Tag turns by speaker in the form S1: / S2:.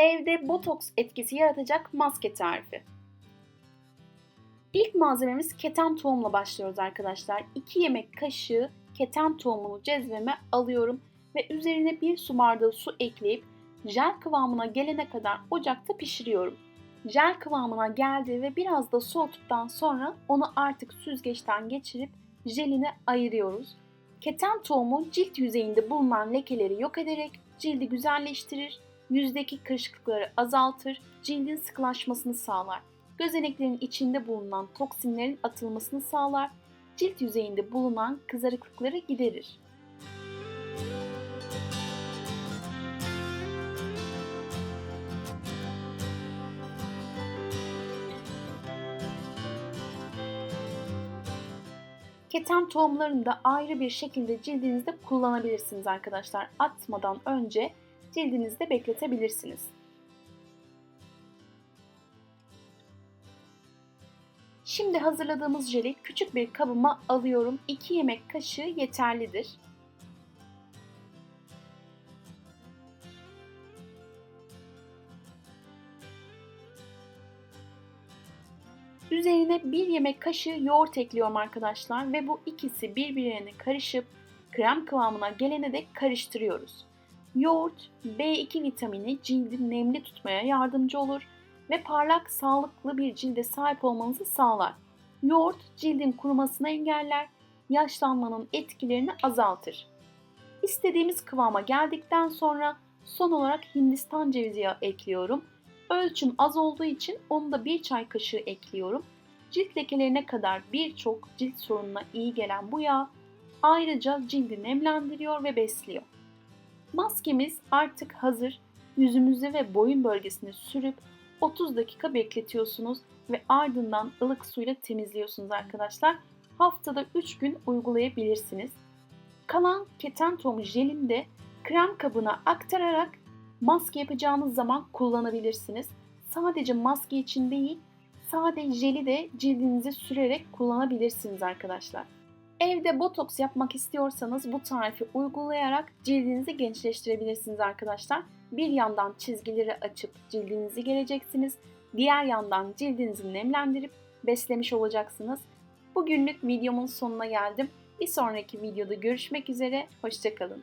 S1: Evde botoks etkisi yaratacak maske tarifi. İlk malzememiz keten tohumla başlıyoruz arkadaşlar. 2 yemek kaşığı keten tohumunu cezveme alıyorum ve üzerine 1 su bardağı su ekleyip jel kıvamına gelene kadar ocakta pişiriyorum. Jel kıvamına geldi ve biraz da soğuttuktan sonra onu artık süzgeçten geçirip jelini ayırıyoruz. Keten tohumu cilt yüzeyinde bulunan lekeleri yok ederek cildi güzelleştirir, yüzdeki kırışıklıkları azaltır, cildin sıkılaşmasını sağlar. Gözeneklerin içinde bulunan toksinlerin atılmasını sağlar, cilt yüzeyinde bulunan kızarıklıkları giderir. Keten tohumlarını da ayrı bir şekilde cildinizde kullanabilirsiniz arkadaşlar. Atmadan önce cildinizde bekletebilirsiniz. Şimdi hazırladığımız jeli küçük bir kabıma alıyorum. 2 yemek kaşığı yeterlidir. Üzerine 1 yemek kaşığı yoğurt ekliyorum arkadaşlar ve bu ikisi birbirine karışıp krem kıvamına gelene dek karıştırıyoruz. Yoğurt B2 vitamini cildi nemli tutmaya yardımcı olur ve parlak, sağlıklı bir cilde sahip olmanızı sağlar. Yoğurt cildin kurumasını engeller, yaşlanmanın etkilerini azaltır. İstediğimiz kıvama geldikten sonra son olarak Hindistan cevizi yağı ekliyorum. Ölçüm az olduğu için onu da bir çay kaşığı ekliyorum. Cilt lekelerine kadar birçok cilt sorununa iyi gelen bu yağ ayrıca cildi nemlendiriyor ve besliyor. Maskemiz artık hazır. Yüzümüze ve boyun bölgesine sürüp 30 dakika bekletiyorsunuz ve ardından ılık suyla temizliyorsunuz arkadaşlar. Haftada 3 gün uygulayabilirsiniz. Kalan keten tohumu jelini de krem kabına aktararak maske yapacağınız zaman kullanabilirsiniz. Sadece maske için değil, sade jeli de cildinize sürerek kullanabilirsiniz arkadaşlar. Evde botoks yapmak istiyorsanız bu tarifi uygulayarak cildinizi gençleştirebilirsiniz arkadaşlar. Bir yandan çizgileri açıp cildinizi geleceksiniz. Diğer yandan cildinizi nemlendirip beslemiş olacaksınız. Bugünlük videomun sonuna geldim. Bir sonraki videoda görüşmek üzere. Hoşçakalın.